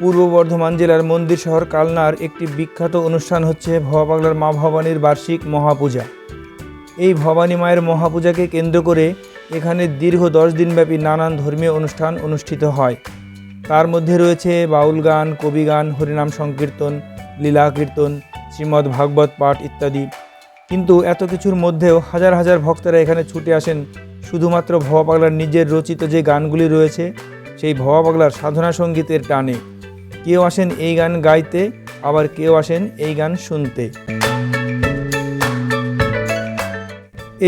পূর্ব বর্ধমান জেলার মন্দির শহর কালনার একটি বিখ্যাত অনুষ্ঠান হচ্ছে ভবা পাগলার মা ভবানীর বার্ষিক মহাপূজা। এই ভবানী মায়ের মহাপূজাকে কেন্দ্র করে এখানে দীর্ঘ দশ দিনব্যাপী নানান ধর্মীয় অনুষ্ঠান অনুষ্ঠিত হয়। তার মধ্যে রয়েছে বাউল গান, কবি গান, হরিনাম সংকীর্তন, লীলা কীর্তন, শ্রীমদ্ ভাগবত পাঠ ইত্যাদি। কিন্তু এত কিছুর মধ্যেও হাজার হাজার ভক্তরা এখানে ছুটে আসেন। শুধুমাত্র ভবা নিজের রচিত যে গানগুলি রয়েছে, সেই ভবা পাগলার সাধনা সঙ্গীতের টানে। কেউ আসেন এই গান গাইতে, আবার কেউ আসেন এই গান শুনতে।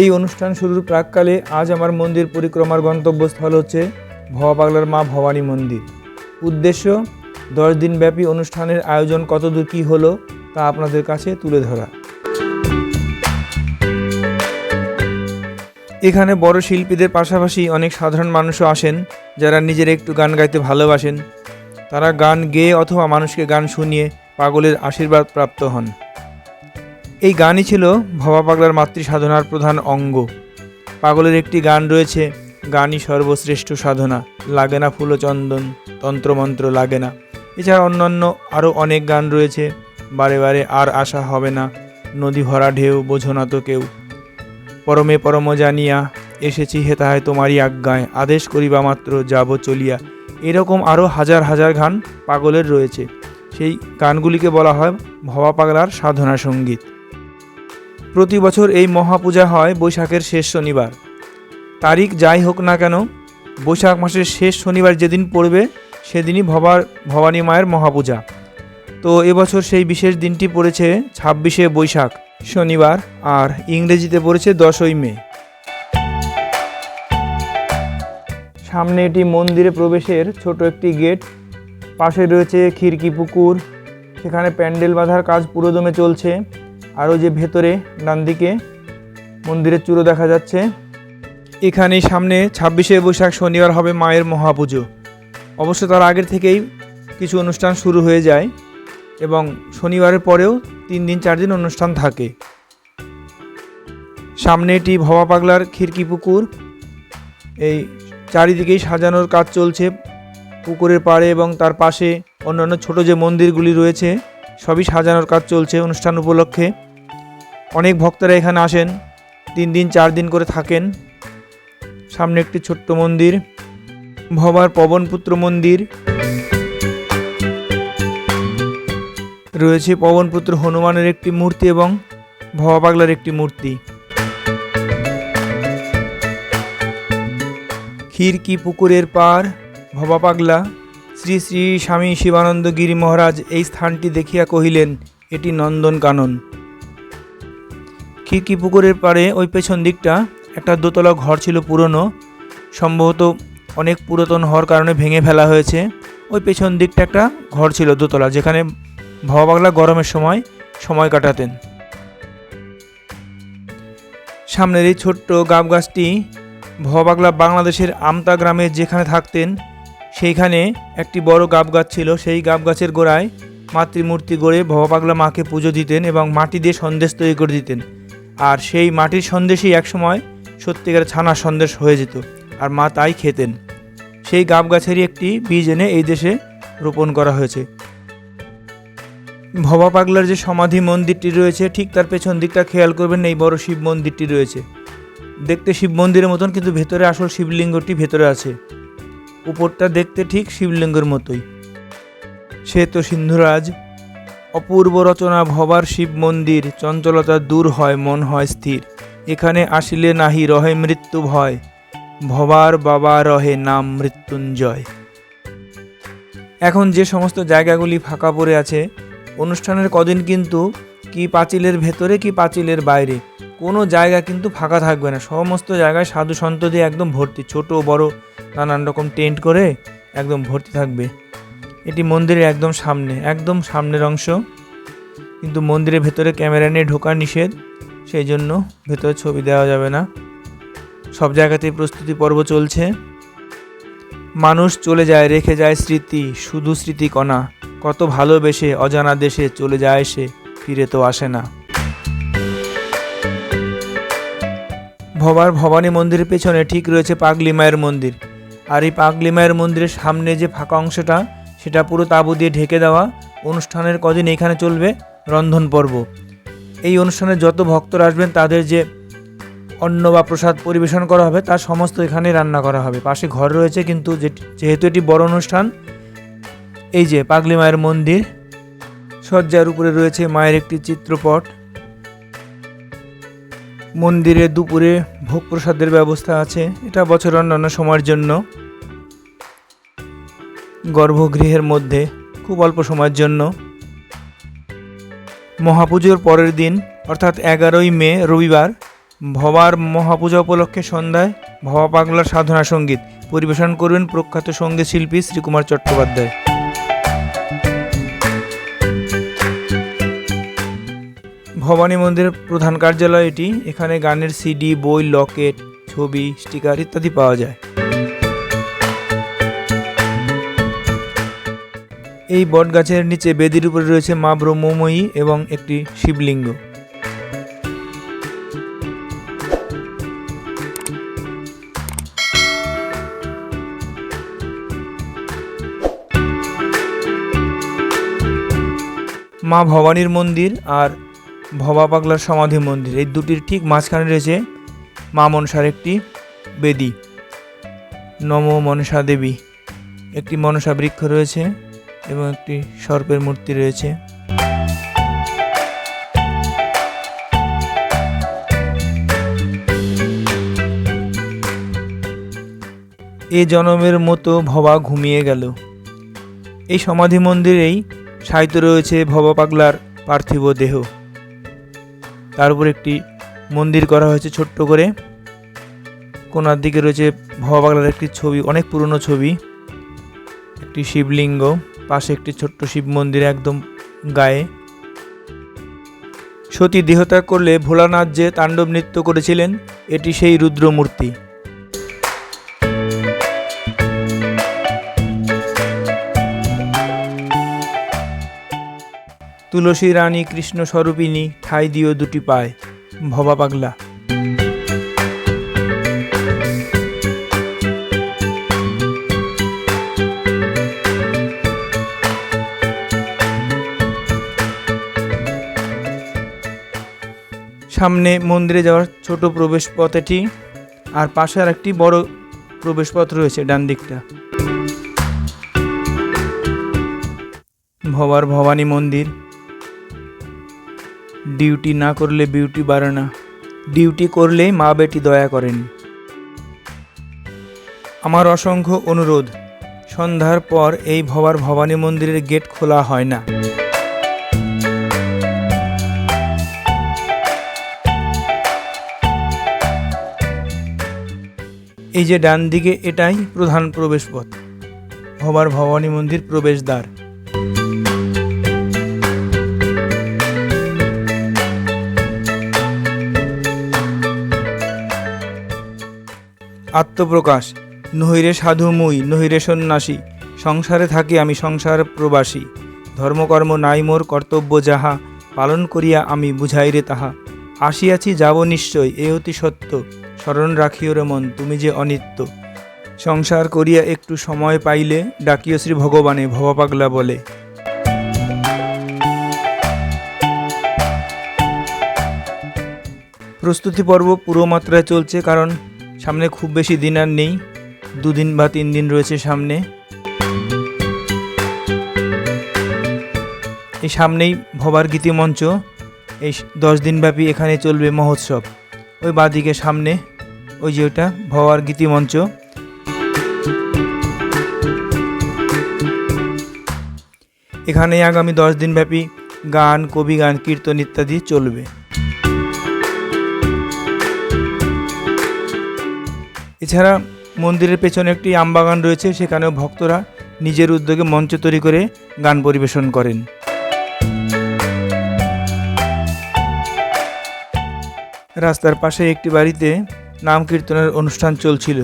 এই অনুষ্ঠান শুরুর প্রাককালে আজ আমার মন্দির পরিক্রমার গন্তব্যস্থল হচ্ছে ভবা পাগলার মা ভবানী মন্দির। উদ্দেশ্য, দশ দিনব্যাপী অনুষ্ঠানের আয়োজন কতদূর কী হলো তা আপনাদের কাছে তুলে ধরা। এখানে বড় শিল্পীদের পাশাপাশি অনেক সাধারণ মানুষও আসেন যারা নিজের একটু গান গাইতে ভালোবাসেন। তারা গান গেয়ে অথবা মানুষকে গান শুনিয়ে পাগলের আশীর্বাদ প্রাপ্ত হন। এই গানই ছিল ভবা পাগলার মাতৃ সাধনার প্রধান অঙ্গ। পাগলের একটি গান রয়েছে, গানই সর্বশ্রেষ্ঠ সাধনা, লাগে না ফুলচন্দন তন্ত্রমন্ত্র লাগে না। এছাড়া অন্যান্য আরও অনেক গান রয়েছে, বারে বারে আর আশা হবে না, নদী ভরা ঢেউ, বোঝো না তো কেউ। পরমে পরম জানিয়া, এসেছি হেতায় তোমারই আজ্ঞায়, আদেশ করিবা মাত্র, যাব চলিয়া। এরকম আরও হাজার হাজার গান পাগলের রয়েছে। সেই গানগুলিকে বলা হয় ভবা পাগলার সাধনা সংগীত। প্রতি বছর এই মহাপূজা হয় বৈশাখের শেষ শনিবার। তারিখ যাই হোক না কেন, বৈশাখ মাসের শেষ শনিবার যেদিন পড়বে, সেদিনই ভবার, ভবানী মায়ের মহাপূজা। তো এবছর সেই বিশেষ দিনটি পড়েছে ছাব্বিশে বৈশাখ, শনিবার, আর ইংরেজিতে পড়েছে দশই মে। সামনে এটি মন্দিরে প্রবেশের ছোট একটি গেট। পাশে রয়েছে খিড়কি, পুকুর। সেখানে প্যান্ডেল বাঁধার কাজ পুরোদমে চলছে। আরও যে ভেতরে ডান দিকে মন্দিরের চূড়ো দেখা যাচ্ছে। এখানে সামনে ছাব্বিশে বৈশাখ শনিবার হবে মায়ের মহাপুজো। অবশ্য তার আগের থেকেই কিছু অনুষ্ঠান শুরু হয়ে যায় এবং শনিবারের পরেও তিন দিন, চার দিন অনুষ্ঠান থাকে। সামনে এটি ভবা পাগলার খিড়কি পুকুর। এই চারিদিকেই সাজানোর কাজ চলছে। পুকুরের পাড়ে এবং তার পাশে অন্যান্য ছোট যে মন্দিরগুলি রয়েছে, সবই সাজানোর কাজ চলছে অনুষ্ঠান উপলক্ষে। অনেক ভক্তরা এখানে আসেন, তিন দিন, চার দিন করে থাকেন। সামনে একটি ছোট্ট মন্দির, ভবার পবনপুত্র মন্দির রয়েছে। পবনপুত্র হনুমানের একটি মূর্তি এবং ভবা পাগলার একটি মূর্তি। খিরকি পুকুরের পার? ভবা পাগলা, শ্রী শ্রী স্বামী শিবানন্দ গিরি মহারাজ এই স্থানটি দেখিয়া কহিলেন, এটি নন্দন কানন। খিরকি পুকুরের পাড়ে ওই পেছন দিকটা? একটা দোতলা ঘর ছিল পুরনো, সম্ভবত অনেক পুরাতন হওয়ার কারণে ভেঙে ফেলা হয়েছে। ওই পেছন দিকটা একটা ঘর ছিল দোতলা, যেখানে ভবা পাগলা গরমের সময় সময় কাটাতেন। সামনের এই ছোট্ট গাব গাছটি ভবা পাগলা বাংলাদেশের আমতা গ্রামে যেখানে থাকতেন, সেইখানে একটি বড় গাব গাছ ছিল। সেই গাব গাছের গোড়ায় মাতৃমূর্তি গড়ে ভবা পাগলা মাকে পুজো দিতেন এবং মাটি দিয়ে সন্দেশ তৈরি করে দিতেন। আর সেই মাটির সন্দেশই একসময় সত্যিকার ছানা সন্দেশ হয়ে যেত আর মা তাই খেতেন। সেই গাব গাছেরই একটি বীজ এনে এই দেশে রোপণ করা হয়েছে। ভবা পাগলার যে সমাধি মন্দিরটি রয়েছে, ঠিক তার পেছন দিকটা খেয়াল করবেন, এই বড় শিব মন্দিরটি রয়েছে। দেখতে শিব মন্দিরের মতন, কিন্তু ভেতরে আসল শিবলিঙ্গটি ভেতরে আছে। উপরটা দেখতে ঠিক শিবলিঙ্গের মতোই। সে তো সিন্ধুরাজ। অপূর্ব রচনা ভবার শিব মন্দির, চঞ্চলতা দূর হয়, মন হয় স্থির। এখানে আসিলে নাহি রহে মৃত্যু ভয়, ভবার বাবা রহে নাম মৃত্যুঞ্জয়। এখন যে সমস্ত জায়গাগুলি ফাঁকা পড়ে আছে, অনুষ্ঠানের কদিন কিন্তু কি পাঁচিলের ভেতরে কি পাঁচিলের বাইরে? কোনো জায়গা কিন্তু ফাঁকা থাকবে না। সমস্ত জায়গায় সাধু সন্ত দিয়ে একদম ভর্তি। ছোট, বড়, নানান রকম টেন্ট করে একদম ভর্তি থাকবে। এটি মন্দিরের একদম সামনে, একদম সামনের অংশ। কিন্তু মন্দিরের ভেতরে ক্যামেরা নিয়ে ঢোকা নিষেধ, সেই জন্য ভেতরে ছবি দেওয়া যাবে না। সব জায়গাতেই প্রস্তুতি পর্ব চলছে। মানুষ চলে যায়, রেখে যায় স্মৃতি, শুধু স্মৃতি কণা। কত ভালোবেসে অজানা দেশে চলে যায় সে, ফিরে তো আসে না। ভবার ভবানী মন্দিরের পেছনে ঠিক রয়েছে পাগলি মায়ের মন্দির। আর এই পাগলি মায়ের মন্দিরের সামনে যে ফাঁকা অংশটা, সেটা পুরো তাঁবু দিয়ে ঢেকে দেওয়া। অনুষ্ঠানের কদিন এখানে চলবে রন্ধন পর্ব। এই অনুষ্ঠানে যত ভক্তরা আসবেন, তাদের যে অন্ন বা প্রসাদ পরিবেশন করা হবে তার সমস্ত এখানে রান্না করা হবে। পাশে ঘর রয়েছে, কিন্তু যেহেতু এটি বড় অনুষ্ঠান, এই যে পাগলি মায়ের মন্দির, শয্যার উপরে রয়েছে মায়ের একটি চিত্রপট। মন্দিরে, দুপুরে ভোগ প্রসাদের ব্যবস্থা আছে। এটা বছর অন্যান্য সময়ের জন্য। গর্ভগৃহের মধ্যে খুব অল্প সময়ের জন্য। মহাপুজোর পরের দিন, অর্থাৎ এগারোই মে, রবিবার, ভবার মহাপূজা উপলক্ষে সন্ধ্যায় ভবা পাগলার সাধনা সংগীত পরিবেশন করবেন প্রখ্যাত সংগীত শিল্পী শ্রীকুমার চট্টোপাধ্যায়। ভবানী মন্দিরের প্রধান কার্যালয় এটি। এখানে গানের সিডি বই, লকেট, ছবি, স্টিকার ইত্যাদি পাওয়া যায়। এই বটগাছের নিচে বেদির উপরে রয়েছে মা ব্রহ্মময়ী এবং একটি শিবলিঙ্গ। মা ভবানীর মন্দির আর ভবা পাগলার সমাধি মন্দির। এই দুটির ঠিক মাঝখানে রয়েছে মা মনসার একটি বেদি। নম মনসা দেবী। একটি মনসা বৃক্ষ রয়েছে এবং একটি সর্পের মূর্তি রয়েছে। এ জনমের মতো ভবা ঘুমিয়ে গেল। এই সমাধি মন্দিরেই সাহিত্য রয়েছে ভবা পাগলার পার্থিব দেহ। তার উপর একটি মন্দির করা হয়েছে ছোট্ট করে। কোনার দিকে রয়েছে ভবা একটি ছবি, অনেক পুরনো ছবি। একটি শিবলিঙ্গ, পাশে একটি ছোট্ট শিব মন্দির একদম গায়ে। সতী দেহত্যাগ করলে ভোলানাথ যে তাণ্ডব নৃত্য করেছিলেন, এটি সেই রুদ্রমূর্তি। তুলসী রানী কৃষ্ণ স্বরূপিনী ঠাই দিও দুটি পায়, ভবা পাগলা। সামনে মন্দিরে যাওয়ার ছোট প্রবেশ পথ এটি, আর পাশে আর একটি বড় প্রবেশ পথ রয়েছে ডান দিকটা। ভবার ভবানী মন্দির ডিউটি না করলে বিউটি বাড়ে না। ডিউটি করলেই মা বেটি দয়া করেন। আমার অসংখ্য অনুরোধ। সন্ধ্যার পর এই ভবার ভবানী মন্দিরের গেট খোলা হয় না। এই যে ডান দিকে এটাই প্রধান প্রবেশপথ। ভবার ভবানী মন্দির প্রবেশদ্বার। আত্মপ্রকাশ। নহিরে সাধু মুই, নহিরে সন্ন্যাসী, সংসারে থাকি আমি সংসার প্রবাসী। ধর্মকর্ম নাই মোর কর্তব্য যাহা, পালন করিয়া আমি বুঝাইরে তাহা। আসিয়াছি যাব নিশ্চয়, এ অতি সত্য। স্মরণ রাখিও রে মন, তুমি যে অনিত্য। সংসার করিয়া একটু সময় পাইলে ডাকিও শ্রী ভগবানে, ভবপাগলা বলে। প্রস্তুতি পর্ব পুরো মাত্রায় চলছে, কারণ সামনে খুব বেশি দিন আর নেই। দুদিন বা তিন দিন রয়েছে সামনে। এই সামনেই ভবার গীতি মঞ্চ এই দশ দিনব্যাপী এখানে চলবে মহোৎসব। ওই বাদিকে সামনে, ওই যে ওটা, ভবার গীতি মঞ্চ এখানে আগামী দশ দিনব্যাপী গান, কবি গান, কীর্তন ইত্যাদি চলবে। এছাড়া মন্দিরের পেছনে একটি আমবাগান রয়েছে, সেখানেও ভক্তরা নিজের উদ্যোগে মঞ্চ তৈরি করে গান পরিবেশন করেন। রাস্তার পাশে একটি বাড়িতে নাম কীর্তনের অনুষ্ঠান চলছিল।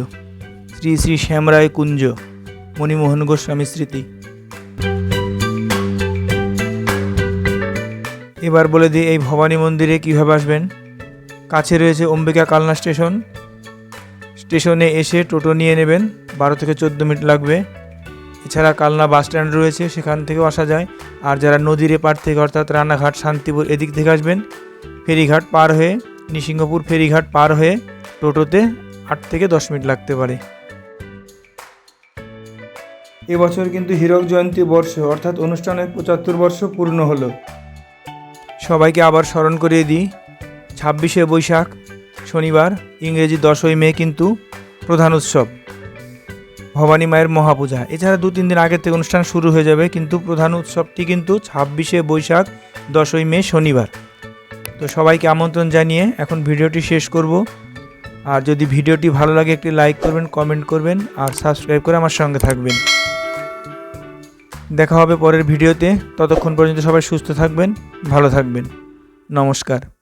শ্রী শ্রী শ্যামরায় কুঞ্জ, মণিমোহন গোস্বামী স্মৃতি। এবার বলে দিই, এই ভবানী মন্দিরে কীভাবে আসবেন? কাছে রয়েছে অম্বিকা কালনা স্টেশন। স্টেশনে এসে টোটো নিয়ে নেবেন। বারো থেকে চোদ্দ মিনিট লাগবে। এছাড়া কালনা বাস স্ট্যান্ড রয়েছে, সেখান থেকেও আসা যায়। আর যারা নদীর এপার থেকে অর্থাৎ রানাঘাট, শান্তিপুর এদিক থেকে আসবেন, ফেরিঘাট পার হয়ে, নিসিংহপুর ফেরিঘাট পার হয়ে টোটোতে আট থেকে দশ মিনিট লাগতে পারে। এবছর কিন্তু হীরক জয়ন্তী বর্ষ, অর্থাৎ অনুষ্ঠানের পঁচাত্তর বর্ষ পূর্ণ হলো। সবাইকে আবার স্মরণ করিয়ে দিই, ছাব্বিশে বৈশাখ শনিবার, ইংরেজি দশই মে কিন্তু প্রধান উৎসব। ভবানী মায়ের মহাপূজা। এছাড়া দু তিন দিন আগের থেকে অনুষ্ঠান শুরু হয়ে যাবে, কিন্তু প্রধান উৎসবটি কিন্তু ছাব্বিশে বৈশাখ, দশই মে শনিবার। তো সবাইকে আমন্ত্রণ জানিয়ে এখন ভিডিওটি শেষ করব। আর যদি ভিডিওটি ভালো লাগে, একটি লাইক করবেন, কমেন্ট করবেন, আর সাবস্ক্রাইব করে আমার সঙ্গে থাকবেন। দেখা হবে পরের ভিডিওতে। ততক্ষণ পর্যন্ত সবাই সুস্থ থাকবেন, ভালো থাকবেন। নমস্কার।